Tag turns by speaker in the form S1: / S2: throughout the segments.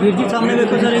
S1: ਵੀਰ ਜੀ ਸਾਹਮਣੇ ਵੇਖੋ ਸਰ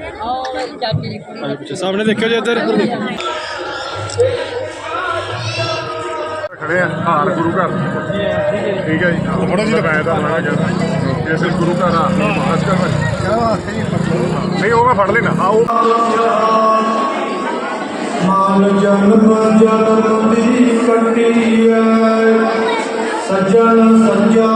S2: ਸਾਹਮਣੇ ਦੇਖਿਓ ਜੀ ਇੱਧਰ।
S3: ਖੜੇ ਆ ਹਾਰ ਗੁਰੂ ਘਰ। ਠੀਕ ਹੈ ਜੀ। ਥੋੜਾ ਜਿਹਾ ਮੈਂ ਤਾਂ ਮੈਂ ਕਹਿੰਦਾ ਇਸ ਗੁਰੂ ਘਰ ਆ ਅੱਜ ਕੱਲ ਨਹੀਂ ਉਹ ਮੈਂ ਫੜ ਲੈਣਾ ਹਾਂ ਉਹ
S4: ਮਾਨ ਜਨਮ ਜਨਮ ਦੀ ਕੱਟੀ ਐ। ਸੱਜਣ ਸੱਜਾ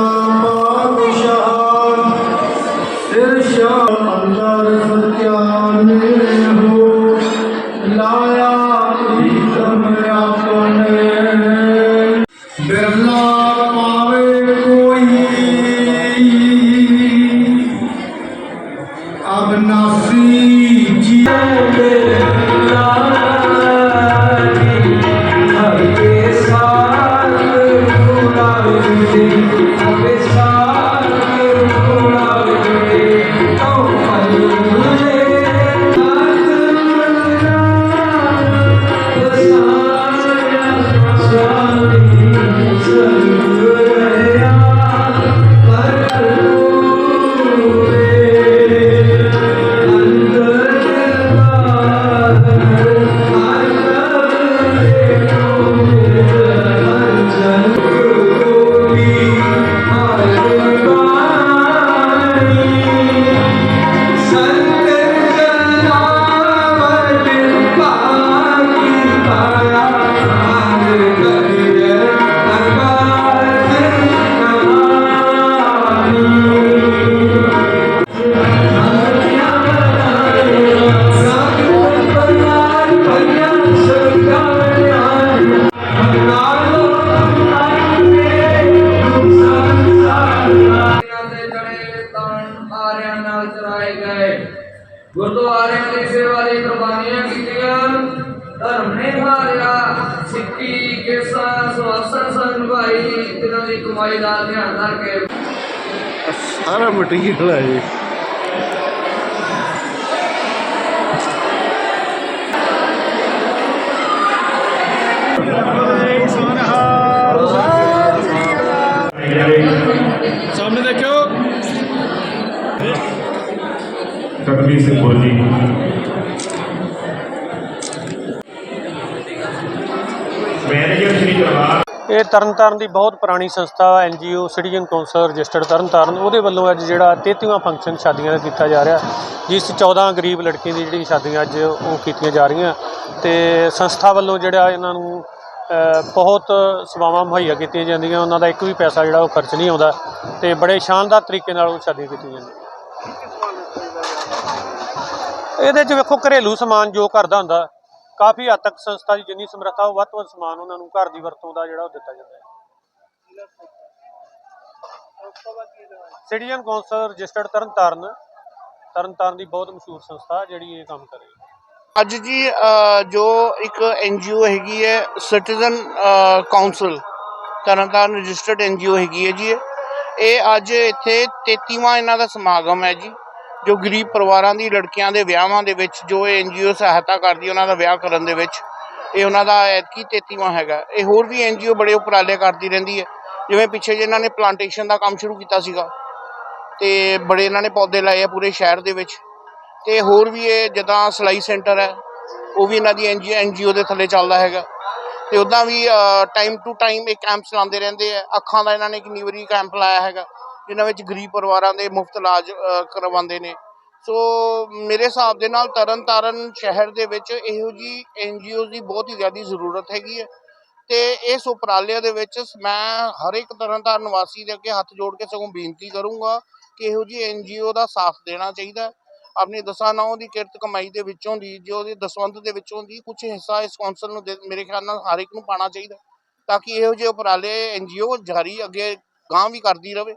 S5: Pero love. ਗੁਰਦੁਆਰਿਆਂ ਦੀ ਸੇਵਾ ਲਈ ਕੁਰਬਾਨੀਆਂ ਕੀਤੀਆਂ। ਧਰਮ ਨੇ ਹਾਰਿਆ, ਸਿੱਖੀ ਕੇਸਾ ਸਵਾਸਨ ਸੰਗ ਭਾਈ ਇਹਨਾਂ ਦੀ ਕਮਾਈ ਦਾ ਧਿਆਨ ਰੱਖ ਕੇ
S6: ਸਾਰਾ ਮਟੀਰੀਅਲ ਹੈ
S3: ਕਦਮੀ ਸਿੰਘ ਗੁਰਜੀ ਮੈਨੇਜਰ ਸ਼੍ਰੀ ਦਰਬਾਰ।
S7: ਇਹ ਤਰਨਤਾਰਨ ਦੀ ਬਹੁਤ ਪੁਰਾਣੀ ਸੰਸਥਾ NGO citizen council registered Tarn Taran. ਉਹਦੇ ਵੱਲੋਂ ਅੱਜ ਜਿਹੜਾ 33ਵਾਂ ਫੰਕਸ਼ਨ ਸ਼ਾਦੀਆਂ ਦਾ ਕੀਤਾ ਜਾ ਰਿਹਾ, ਜਿਸ 'ਚ 14 ਗਰੀਬ ਲੜਕੀਆਂ ਦੀ ਜਿਹੜੀ ਸ਼ਾਦੀਆਂ ਅੱਜ ਉਹ ਕੀਤੀਆਂ ਜਾ ਰਹੀਆਂ। ਤੇ ਸੰਸਥਾ ਵੱਲੋਂ ਜਿਹੜਾ ਇਹਨਾਂ ਨੂੰ ਬਹੁਤ ਸੇਵਾਵਾਂ ਮੁਹੱਈਆ ਕੀਤੀਆਂ ਜਾਂਦੀਆਂ। ਉਹਨਾਂ ਦਾ ਇੱਕ ਵੀ ਪੈਸਾ ਜਿਹੜਾ ਉਹ ਖਰਚ ਨਹੀਂ ਆਉਂਦਾ। ਤੇ ਬੜੇ ਸ਼ਾਨਦਾਰ ਤਰੀਕੇ ਨਾਲ ਉਹ ਸ਼ਾਦੀਆਂ ਕੀਤੀਆਂ ਜਾਂਦੀਆਂ। ਇਹਦੇ 'ਚ ਵੇਖੋ ਘਰੇਲੂ ਸਮਾਨ ਜੋ ਘਰ ਦਾ ਹੁੰਦਾ, ਕਾਫੀ ਹੱਦ ਤੱਕ ਸੰਸਥਾ ਦੀ ਜਿੰਨੀ ਸਮਰੱਥਾ, ਉਹ ਵੱਧ ਤੋਂ ਵੱਧ ਸਮਾਨ ਉਹਨਾਂ ਨੂੰ ਘਰ ਦੀ ਵਰਤੋਂ ਦਾ ਜਿਹੜਾ ਉਹ ਦਿੱਤਾ ਜਾਂਦਾ ਹੈ। Citizen council registered Tarn Taran Tarn Taran ਦੀ ਬਹੁਤ ਮਸ਼ਹੂਰ ਸੰਸਥਾ ਜਿਹੜੀ ਇਹ ਕੰਮ ਕਰ ਰਹੀ ਹੈ।
S6: ਅੱਜ ਜੀ ਜੋ ਇੱਕ ਐਨਜੀਓ ਹੈਗੀ ਹੈ citizen council Tarn Taran registered NGO ਹੈਗੀ ਹੈ ਜੀ ਇਹ। ਅੱਜ ਇੱਥੇ 33ਵਾਂ ਇਹਨਾਂ ਦਾ ਸਮਾਗਮ ਹੈ ਜੀ। ਜੋ ਗਰੀਬ ਪਰਿਵਾਰਾਂ ਦੀ, ਲੜਕੀਆਂ ਦੇ ਵਿਆਹਾਂ ਦੇ ਵਿੱਚ, ਜੋ ਇਹ ਐਨਜੀਓ ਸਹਾਇਤਾ ਕਰਦੀ, ਉਹਨਾਂ ਦਾ ਵਿਆਹ ਕਰਨ ਦੇ ਵਿੱਚ, ਇਹ ਉਹਨਾਂ ਦਾ ਐਤਕੀ 33ਵਾਂ ਹੈਗਾ। ਇਹ ਹੋਰ ਵੀ ਐਨਜੀਓ ਬੜੇ ਉਪਰਾਲੇ ਕਰਦੀ ਰਹਿੰਦੀ ਹੈ। ਜਿਵੇਂ ਪਿੱਛੇ ਜੇ ਇਹਨਾਂ ਨੇ ਪਲਾਂਟੇਸ਼ਨ ਦਾ ਕੰਮ ਸ਼ੁਰੂ ਕੀਤਾ ਸੀਗਾ ਤੇ ਬੜੇ ਇਹਨਾਂ ਨੇ ਪੌਦੇ ਲਾਏ ਆ ਪੂਰੇ ਸ਼ਹਿਰ ਦੇ ਵਿੱਚ। ਤੇ ਹੋਰ ਵੀ ਇਹ ਜਿੱਦਾਂ ਸਿਲਾਈ ਸੈਂਟਰ ਹੈ, ਉਹ ਵੀ ਇਹਨਾਂ ਦੀ ਐਨਜੀਓ ਦੇ ਥੱਲੇ ਚੱਲਦਾ ਹੈਗਾ। ਤੇ ਉੱਦਾਂ ਵੀ ਟਾਈਮ ਟੂ ਟਾਈਮ ਇਹ ਕੈਂਪਸ ਲਾਉਂਦੇ ਰਹਿੰਦੇ ਆ। ਅੱਖਾਂ ਦਾ ਇਹਨਾਂ ਨੇ ਇੱਕ ਨਿਊਰੀ ਕੈਂਪ ਲਾਇਆ ਹੈਗਾ। ਜਿਨ੍ਹਾਂ ਵਿੱਚ ਗਰੀਬ ਪਰਿਵਾਰਾਂ ਦੇ ਮੁਫਤ ਇਲਾਜ ਕਰਵਾਉਂਦੇ ਨੇ। ਸੋ ਮੇਰੇ ਹਿਸਾਬ ਦੇ ਨਾਲ ਤਰਨਤਾਰਨ ਸ਼ਹਿਰ ਦੇ ਵਿੱਚ ਇਹੋ ਜੀ ਐਨਜੀਓ ਦੀ ਬਹੁਤ ਹੀ ਜ਼ਿਆਦਾ ਜ਼ਰੂਰਤ ਹੈਗੀ ਹੈ। ਤੇ ਇਸ ਉਪਰਾਲੇ ਦੇ ਵਿੱਚ ਮੈਂ ਹਰ ਇੱਕ ਤਰਨਤਾਰਨ ਵਾਸੀ ਦੇ ਅੱਗੇ ਹੱਥ ਜੋੜ ਕੇ ਸਗੋਂ ਬੇਨਤੀ ਕਰੂੰਗਾ ਕਿ ਇਹੋ ਜੀ ਐਨਜੀਓ ਦਾ ਸਾਥ ਦੇਣਾ ਚਾਹੀਦਾ ਆਪਣੀ ਦਸਾਂ ਨੌ ਦੀ ਕਿਰਤ ਕਮਾਈ ਦੇ ਵਿੱਚੋਂ ਦੀ, ਜੋ ਉਹਦੀ ਦਸਵੰਧ ਦੇ ਵਿੱਚੋਂ ਦੀ ਕੁਝ ਹਿੱਸਾ ਇਸ ਕੌਂਸਲ ਨੂੰ ਦੇ- ਮੇਰੇ ਖਿਆਲ ਨਾਲ ਹਰ ਇੱਕ ਨੂੰ ਪਾਣਾ ਚਾਹੀਦਾ ਤਾਂ ਕਿ ਇਹੋ ਜਿਹੇ ਉਪਰਾਲੇ ਐਨਜੀਓ ਜਾਰੀ ਅੱਗੇ ਗਾਂ ਵੀ ਕਰਦੀ ਰਹੇ